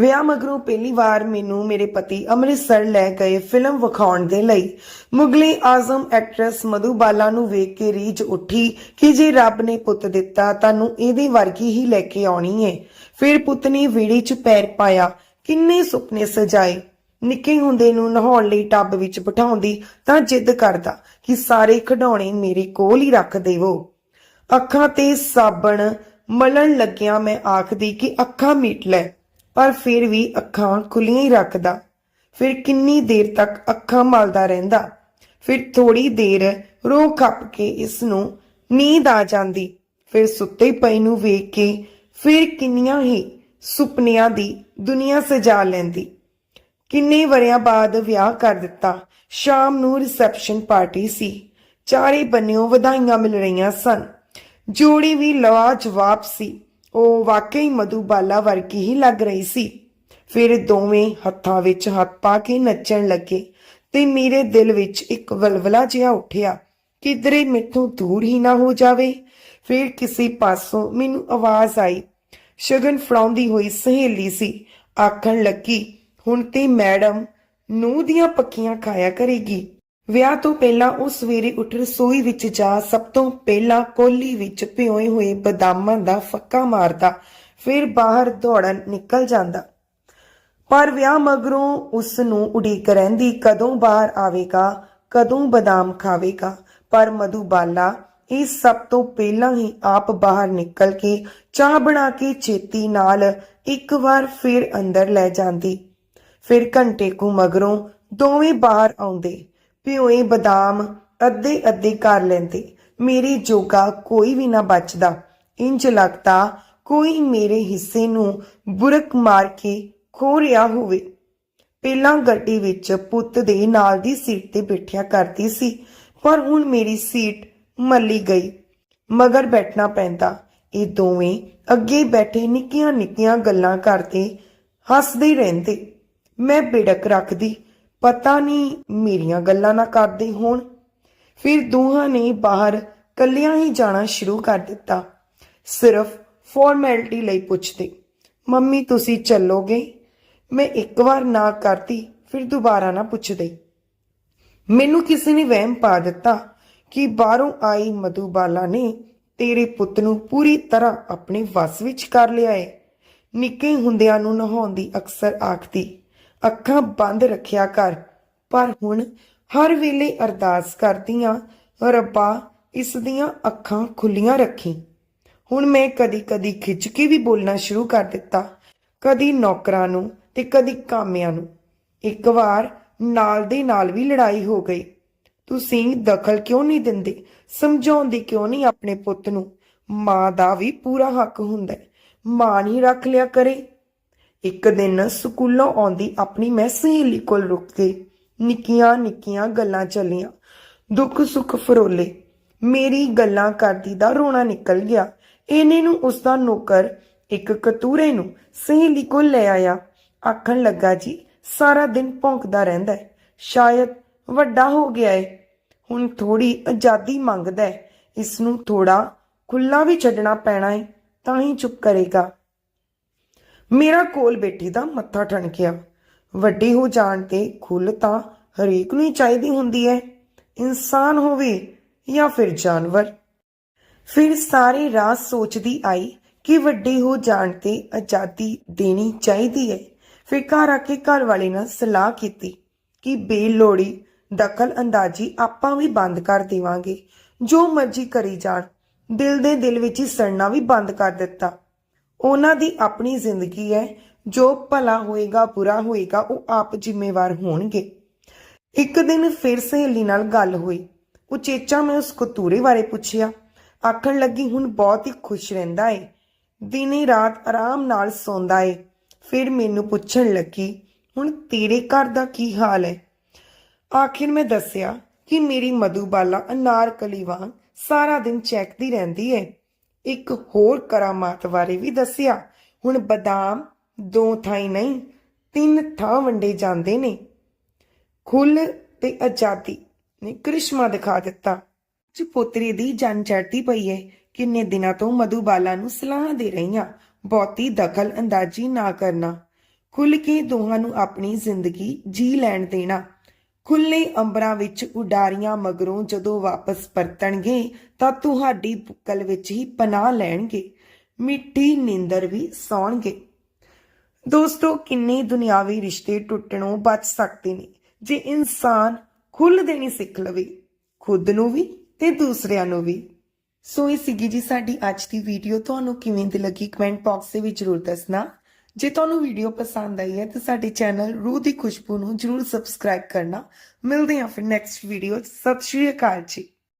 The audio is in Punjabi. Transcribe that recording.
ਵਿਆਹ ਮਗਰੋਂ ਪਹਿਲੀ ਵਾਰ ਮੈਨੂੰ ਮੇਰੇ ਪਤੀ ਅੰਮ੍ਰਿਤਸਰ ਲੈ ਗਏ ਫਿਲਮ ਵਿਖਾਉਣ ਦੇ ਲਈ। ਮੁਗਲੇ ਆਜ਼ਮ ਐਕਟ੍ਰੈਸ ਮਧੂ ਬਾਲਾ ਨੂੰ ਵੇਖ ਕੇ ਰੀਝ ਉੱਠੀ ਕਿ ਜੇ ਰੱਬ ਨੇ ਪੁੱਤ ਦਿੱਤਾ ਤੁਹਾਨੂੰ ਇਹਦੇ ਵਰਗੀ ਹੀ ਲੈ ਕੇ ਆਉਣੀ ਏ। ਫਿਰ ਪੁੱਤ ਨੇ ਵਿੜੀ 'ਚ ਪੈਰ ਪਾਇਆ, ਕਿੰਨੇ ਸੁਪਨੇ ਸਜਾਏ। ਨਿੱਕੇ ਹੁੰਦੇ ਨੂੰ ਨਹਾਉਣ ਲਈ ਟੱਬ ਵਿੱਚ ਬਿਠਾਉਂਦੀ ਤਾਂ ਜਿੱਦ ਕਰਦਾ ਕਿ ਸਾਰੇ ਖਿਡੌਣੇ ਮੇਰੇ ਕੋਲ ਹੀ ਰੱਖ ਦੇਵੋ। ਅੱਖਾਂ ਤੇ ਸਾਬਣ ਮਲਣ ਲੱਗਿਆ ਮੈਂ ਆਖਦੀ ਕਿ ਅੱਖਾਂ ਮੀਟ ਲੈ। ਪਰ ਫਿਰ ਵੀ ਅੱਖਾਂ ਖੁੱਲੀਆਂ ਹੀ ਰੱਖਦਾ। ਫਿਰ ਕਿੰਨੀ ਦੇਰ ਤੱਕ ਅੱਖਾਂ ਮਲਦਾ ਰਹਿੰਦਾ। ਫਿਰ ਥੋੜੀ ਦੇਰ ਰੋ ਖੱਪ ਕੇ ਇਸ ਨੂੰ ਨੀਂਦ ਆ ਜਾਂਦੀ। ਫਿਰ ਸੁੱਤੇ ਪਈ ਨੂੰ ਵੇਖ ਕੇ ਫਿਰ ਕਿੰਨੀਆਂ ਹੀ ਸੁਪਨਿਆਂ ਦੀ ਦੁਨੀਆ ਸਜਾ ਲੈਂਦੀ। ਕਿੰਨੇ ਵਰਿਆਂ ਬਾਅਦ ਵਿਆਹ ਕਰ ਦਿੱਤਾ। ਸ਼ਾਮ ਨੂੰ ਰਿਸੈਪਸ਼ਨ ਪਾਰਟੀ ਸੀ। ਚਾਰੇ ਬੰਨਿਓ ਵਧਾਈਆਂ ਮਿਲ ਰਹੀਆਂ ਸਨ। ਜੋੜੀ ਵੀ ਲਵਾ ਜਵਾਬ ਸੀ। ਉਹ ਵਾਕਈ ਮਧੂਬਾਲਾ ਵਰਗੀ ਹੀ ਲੱਗ ਰਹੀ ਸੀ। ਫਿਰ ਦੋਵੇਂ ਹੱਥਾਂ ਵਿੱਚ ਹੱਥ ਪਾ ਕੇ ਨੱਚਣ ਲੱਗੇ ਤੇ ਮੇਰੇ ਦਿਲ ਵਿੱਚ ਇੱਕ ਵਲਵਲਾ ਜਿਹਾ ਉੱਠਿਆ, ਕਿਧਰੇ ਮੈਥੋਂ ਦੂਰ ਹੀ ਨਾ ਹੋ ਜਾਵੇ। ਫਿਰ ਕਿਸੇ ਪਾਸੋਂ ਮੈਨੂੰ ਆਵਾਜ਼ ਆਈ। ਸ਼ਗਨ ਫੜਾਉਂਦੀ ਹੋਈ ਸਹੇਲੀ ਸੀ, ਆਖਣ ਲੱਗੀ, ਹੁਣ ਤੇ ਮੈਡਮ ਨੂੰ ਦੀਆਂ ਪੱਕੀਆਂ ਖਾਇਆ ਕਰੇਗੀ। ਵਿਆਹ ਤੋਂ ਪਹਿਲਾਂ ਉਹ ਸਵੇਰੇ ਉੱਠ ਰਸੋਈ ਵਿੱਚ ਜਾ ਸਭ ਤੋਂ ਪਹਿਲਾਂ ਕੋਲੀ ਵਿੱਚ ਭਿਓਏ ਹੋਏ ਬਦਾਮਾਂ ਦਾ ਫੱਕਾ ਮਾਰਦਾ, ਫਿਰ ਬਾਹਰ ਦੌੜਨ ਨਿਕਲ ਜਾਂਦਾ। ਪਰ ਵਿਆਹ ਮਗਰੋਂ ਉਸ ਨੂੰ ਉਡੀਕ ਰਹਿੰਦੀ, ਕਦੋਂ ਬਾਹਰ ਆਵੇਗਾ, ਕਦੋਂ ਬਦਾਮ ਖਾਵੇਗਾ? ਪਰ ਮਧੂਬਾਲਾ ਇਹ ਸਭ ਤੋਂ ਪਹਿਲਾਂ ਹੀ ਆਪ ਬਾਹਰ ਨਿਕਲ ਕੇ ਚਾਹ ਬਣਾ ਕੇ ਛੇਤੀ ਨਾਲ ਇੱਕ ਵਾਰ ਫਿਰ ਅੰਦਰ ਲੈ ਜਾਂਦੀ। ਫਿਰ ਘੰਟੇ ਕੁ ਮਗਰੋਂ ਦੋਵੇਂ ਬਾਹਰ ਆਉਂਦੇ। ਭਿਓਏ ਬਦਾਮ ਅੱਧੇ ਅੱਧੇ ਕਰ ਲੈਂਦੇ। ਮੇਰੇ ਜੋਗਾ ਕੋਈ ਵੀ ਨਾ ਬਚਦਾ। ਇੰਜ ਲੱਗਦਾ ਕੋਈ ਮੇਰੇ ਹਿੱਸੇ ਨੂੰ ਬੁਰਕ ਮਾਰ ਕੇ ਖੋ ਰਿਹਾ ਹੋਵੇ। ਪਹਿਲਾਂ ਗੱਡੀ ਵਿੱਚ ਪੁੱਤ ਦੇ ਨਾਲ ਦੀ ਸੀਟ ਤੇ ਬੈਠਿਆ ਕਰਦੀ ਸੀ, ਪਰ ਹੁਣ ਮੇਰੀ ਸੀਟ ਮੱਲੀ ਗਈ। ਮਗਰ ਬੈਠਣਾ ਪੈਂਦਾ। ਇਹ ਦੋਵੇਂ ਅੱਗੇ ਬੈਠੇ ਨਿੱਕੀਆਂ ਨਿੱਕੀਆਂ ਗੱਲਾਂ ਕਰਦੇ ਹੱਸਦੇ ਰਹਿੰਦੇ। ਮੈਂ ਬਿੜਕ ਰੱਖਦੀ। ਪਤਾ ਨਹੀਂ ਮੇਰੀਆਂ ਗੱਲਾਂ ਨਾ ਕਰਦੇ ਹੋਣ। ਫਿਰ ਦੋਹਾਂ ਨੇ ਬਾਹਰ ਕੱਲਿਆਂ ਹੀ ਜਾਣਾ ਸ਼ੁਰੂ ਕਰ ਦਿੱਤਾ। ਸਿਰਫ ਫਾਰਮੈਲਿਟੀ ਲਈ ਪੁੱਛਦੇ, ਮੰਮੀ, ਤੁਸੀਂ ਚੱਲੋਗੇ? ਮੈਂ ਇੱਕ ਵਾਰ ਨਾ ਕਰਤੀ, ਫਿਰ ਦੁਬਾਰਾ ਨਾ ਪੁੱਛਦੇ। ਮੈਨੂੰ ਕਿਸੇ ਨੇ ਵਹਿਮ ਪਾ ਦਿੱਤਾ ਕਿ ਬਾਹਰੋਂ ਆਈ ਮਧੂਬਾਲਾ ਨੇ ਤੇਰੇ ਪੁੱਤ ਨੂੰ ਪੂਰੀ ਤਰ੍ਹਾਂ ਆਪਣੇ ਵਸ ਵਿੱਚ ਕਰ ਲਿਆ ਏ। ਨਿੱਕੇ ਹੁੰਦਿਆਂ ਨੂੰ ਨਹਾਉਂਦੀ ਅਕਸਰ ਆਖਦੀ ਅੱਖਾਂ ਬੰਦ ਰੱਖਿਆ ਕਰ। ਪਰ ਹੁਣ ਹਰ ਵੇਲੇ ਅਰਦਾਸ ਕਰਦੀਆਂ ਰੱਬਾ, ਇਸ ਦੀਆਂ ਅੱਖਾਂ ਖੁੱਲੀਆਂ ਰੱਖੀ। ਹੁਣ ਮੈਂ ਕਦੀ-ਕਦੀ ਖਿੱਚ ਕੇ ਵੀ ਬੋਲਣਾ ਸ਼ੁਰੂ ਕਰ ਦਿੱਤਾ। ਕਦੀ ਨੌਕਰਾਂ ਨੂੰ ਤੇ ਕਦੀ ਕਾਮਿਆਂ ਨੂੰ। ਇੱਕ ਵਾਰ ਨਾਲ ਦੇ ਨਾਲ ਵੀ ਲੜਾਈ ਹੋ ਗਈ। ਤੁਸੀਂ ਦਖਲ ਕਿਉਂ ਨਹੀਂ ਦਿੰਦੇ? ਸਮਝਾਉਂਦੀ ਕਿਉਂ ਨਹੀਂ ਆਪਣੇ ਪੁੱਤ ਨੂੰ? ਮਾਂ ਦਾ ਵੀ ਪੂਰਾ ਹੱਕ ਹੁੰਦਾ ਹੈ। ਮਾਂ ਨਹੀਂ ਰੱਖ ਲਿਆ ਕਰੇ। ਇੱਕ ਦਿਨ ਸਕੂਲੋਂ ਆਉਂਦੀ ਆਪਣੀ ਮੈਂ ਸਹੇਲੀ ਕੋਲ ਰੁਕ ਕੇ ਨਿੱਕੀਆਂ ਨਿੱਕੀਆਂ ਗੱਲਾਂ ਚੱਲੀਆਂ। ਦੁੱਖ ਸੁੱਖ ਫਰੋਲੇ। ਮੇਰੀ ਗੱਲਾਂ ਕਰਦੀ ਦਾ ਰੋਣਾ ਨਿਕਲ ਗਿਆ। ਇਹਨੇ ਨੂੰ ਉਸ ਦਾ ਨੌਕਰ, ਇੱਕ ਕਤੂਰੇ ਨੂੰ ਸਹੇਲੀ ਕੋਲ ਲੈ ਆਇਆ। ਆਖਣ ਲੱਗਾ, ਜੀ, ਸਾਰਾ ਦਿਨ ਭੌਂਕਦਾ ਰਹਿੰਦਾ ਹੈ। ਸ਼ਾਇਦ ਵੱਡਾ ਹੋ ਗਿਆ ਹੈ ਹੁਣ ਥੋੜੀ ਆਜ਼ਾਦੀ ਮੰਗਦਾ ਹੈ। ਇਸ ਨੂੰ ਥੋੜਾ ਖੁੱਲਾ ਵੀ ਛੱਡਣਾ ਪੈਣਾ ਹੈ ਤਾਂ ਹੀ ਚੁੱਪ ਕਰੇਗਾ। ਮੇਰਾ ਕੋਲ ਬੇਟੀ ਦਾ ਮੱਥਾ ਟਣਕਿਆ। ਵੱਡੀ ਹੋ ਜਾਣ ਤੇ ਖੁੱਲ ਤਾਂ ਹਰੇਕ ਨੂੰ ਹੀ ਚਾਹੀਦੀ ਹੁੰਦੀ ਹੈ ਇਨਸਾਨ ਹੋਵੇ ਜਾਂ ਫਿਰ ਜਾਨਵਰ। ਫਿਰ ਸਾਰੇ ਰਾਹ ਸੋਚਦੀ ਆਈ ਕਿ ਵੱਡੀ ਹੋ ਜਾਣ ਤੇ ਆਜ਼ਾਦੀ ਦੇਣੀ ਚਾਹੀਦੀ ਹੈ ਫਿਰ ਘਰ ਆ ਕੇ ਘਰ ਵਾਲੇ ਨਾਲ ਸਲਾਹ ਕੀਤੀ ਕਿ ਬੇਲੋੜੀ ਦਖਲ ਅੰਦਾਜ਼ੀ ਆਪਾਂ ਵੀ ਬੰਦ ਕਰ ਦੇਵਾਂਗੇ। ਜੋ ਮਰਜ਼ੀ ਕਰੀ ਜਾਣ। ਦਿਲ ਦੇ ਦਿਲ ਵਿੱਚ ਹੀ ਸੜਨਾ ਵੀ ਬੰਦ ਕਰ ਦਿੱਤਾ। ਉਹਨਾਂ ਦੀ ਆਪਣੀ ਜ਼ਿੰਦਗੀ ਹੈ, ਜੋ ਭਲਾ ਹੋਏਗਾ, ਬੁਰਾ ਹੋਏਗਾ, ਉਹ ਆਪ ਜ਼ਿੰਮੇਵਾਰ ਹੋਣਗੇ। ਇੱਕ ਦਿਨ ਫਿਰ ਸਹੇਲੀ ਨਾਲ ਗੱਲ ਹੋਈ। ਉਚੇਚਾ ਮੈਂ ਉਸ ਕਤੂਰੇ ਬਾਰੇ ਪੁੱਛਿਆ। ਆਖਣ ਲੱਗੀ, ਹੁਣ ਬਹੁਤ ਹੀ ਖੁਸ਼ ਰਹਿੰਦਾ ਏ। ਦਿਨੇ ਰਾਤ ਆਰਾਮ ਨਾਲ ਸੌਂਦਾ ਏ। ਫਿਰ ਮੈਨੂੰ ਪੁੱਛਣ ਲੱਗੀ, ਹੁਣ ਤੇਰੇ ਘਰ ਦਾ ਕੀ ਹਾਲ ਹੈ ਆਖਿਰ ਮੈਂ ਦੱਸਿਆ ਕਿ ਮੇਰੀ ਮਧੂਬਾਲਾ ਅਨਾਰਕਲੀ ਵਾਂਗ ਸਾਰਾ ਦਿਨ ਚੈੱਕਦੀ ਰਹਿੰਦੀ ਹੈ ਇੱਕ ਹੋਰ ਕਰਾਮਾਤ ਬਾਰੇ ਵੀ ਦੱਸਿਆ। ਹੁਣ ਬਦਾਮ ਦੋ ਥਾਈ ਨਹੀਂ, ਤਿੰਨ ਥਾਂ ਵੰਡੇ ਜਾਂਦੇ ਨੇ। ਖੁੱਲ ਤੇ ਆਜ਼ਾਦੀ ਨੇ ਕ੍ਰਿਸ਼ਮਾ ਦਿਖਾ ਦਿੱਤਾ। ਜੀ ਪੁੱਤਰੀ ਦੀ ਜਾਨ ਚੜਦੀ ਪਈ ਹੈ ਕਿੰਨੇ ਦਿਨਾਂ ਤੋਂ ਮਧੂਬਾਲਾ ਨੂੰ ਸਲਾਹ ਦੇ ਰਹੀਆਂ। ਬਹੁਤੀ ਦਖਲ ਅੰਦਾਜ਼ੀ ਨਾ ਕਰਨਾ। ਖੁੱਲ ਕੇ ਦੋਹਾਂ ਨੂੰ ਆਪਣੀ ਜ਼ਿੰਦਗੀ ਜੀ ਲੈਣ ਦੇਣਾ। ਖੁੱਲੇ ਅੰਬਰਾਂ ਵਿੱਚ ਉਡਾਰੀਆਂ ਮਗਰੋਂ ਜਦੋਂ ਵਾਪਸ ਪਰਤਣਗੇ, ਤਾਂ ਤੁਹਾਡੀ ਬੁੱਕਲ ਵਿੱਚ ਹੀ ਪਨਾਹ ਲੈਣਗੇ, ਮਿੱਠੀ ਨੀਂਦਰ ਵੀ ਸੌਣਗੇ। ਦੋਸਤੋ, ਕਿੰਨੇ ਦੁਨਿਆਵੀ ਰਿਸ਼ਤੇ ਟੁੱਟਣੋਂ ਬਚ ਸਕਦੇ ਨੇ, ਜੇ ਇਨਸਾਨ ਖੁੱਲ੍ਹ ਦੇਣੀ ਸਿੱਖ ਲਵੇ, ਖੁਦ ਨੂੰ ਵੀ ਤੇ ਦੂਸਰਿਆਂ ਨੂੰ ਵੀ। ਸੋ ਇਹ ਸੀਗੀ ਜੀ ਸਾਡੀ ਅੱਜ ਦੀ ਵੀਡੀਓ ਤੁਹਾਨੂੰ ਕਿਵੇਂ ਦੀ ਲੱਗੀ ਕਮੈਂਟ ਬਾਕਸ ਦੇ ਵਿੱਚ ਜ਼ਰੂਰ ਦੱਸਣਾ। ਜੇ ਤੁਹਾਨੂੰ ਵੀਡੀਓ ਪਸੰਦ ਆਈ ਹੈ ਤਾਂ ਸਾਡੇ ਚੈਨਲ ਰੂਹ ਦੀ ਖੁਸ਼ਬੂ ਨੂੰ ਜ਼ਰੂਰ ਸਬਸਕ੍ਰਾਈਬ ਕਰਨਾ। ਮਿਲਦੇ ਹਾਂ ਫਿਰ ਨੈਕਸਟ ਵੀਡੀਓ ਸਤਿ ਸ਼੍ਰੀ ਅਕਾਲ ਜੀ।